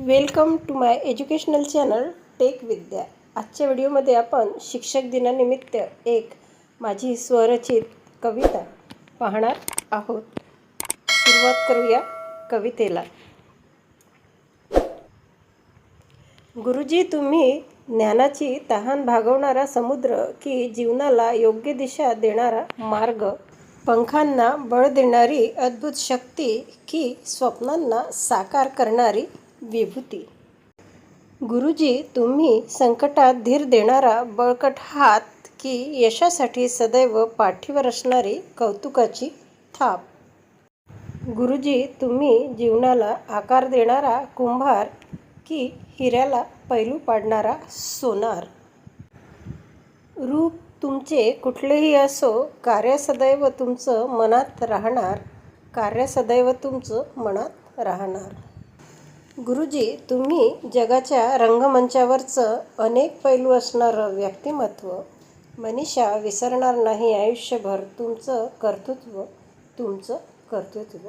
Welcome to my educational channel tech Vidya आजच्या व्हिडिओमध्ये आपण शिक्षक दिनानिमित्त एक माझी स्वरचित कविता पाहणार आहोत. सुरुवात करूया कवितेला. गुरुजी तुम्ही ज्ञानाची तहान भागवणारा समुद्र की जीवनाला योग्य दिशा देणारा मार्ग पंखांना बळ देणारी अद्भुत शक्ती की स्वप्नांना साकार करणारी विभूती. गुरुजी तुम्ही संकटात धीर देणारा बळकट हात की यशासाठी सदैव पाठीवर असणारी कौतुकाची थाप. गुरुजी तुम्ही जीवनाला आकार देणारा कुंभार की हिऱ्याला पैलू पाडणारा सोनार. रूप तुमचे कुठलेही असो कार्य सदैव तुमचं मनात राहणार कार्य सदैव तुमचं मनात राहणार. गुरुजी तुम्ही जगाच्या रंगमंचावरचं अनेक पैलू असणारं व्यक्तिमत्व मनीषा विसरणार नाही आयुष्यभर तुमचं कर्तृत्व तुमचं कर्तृत्व.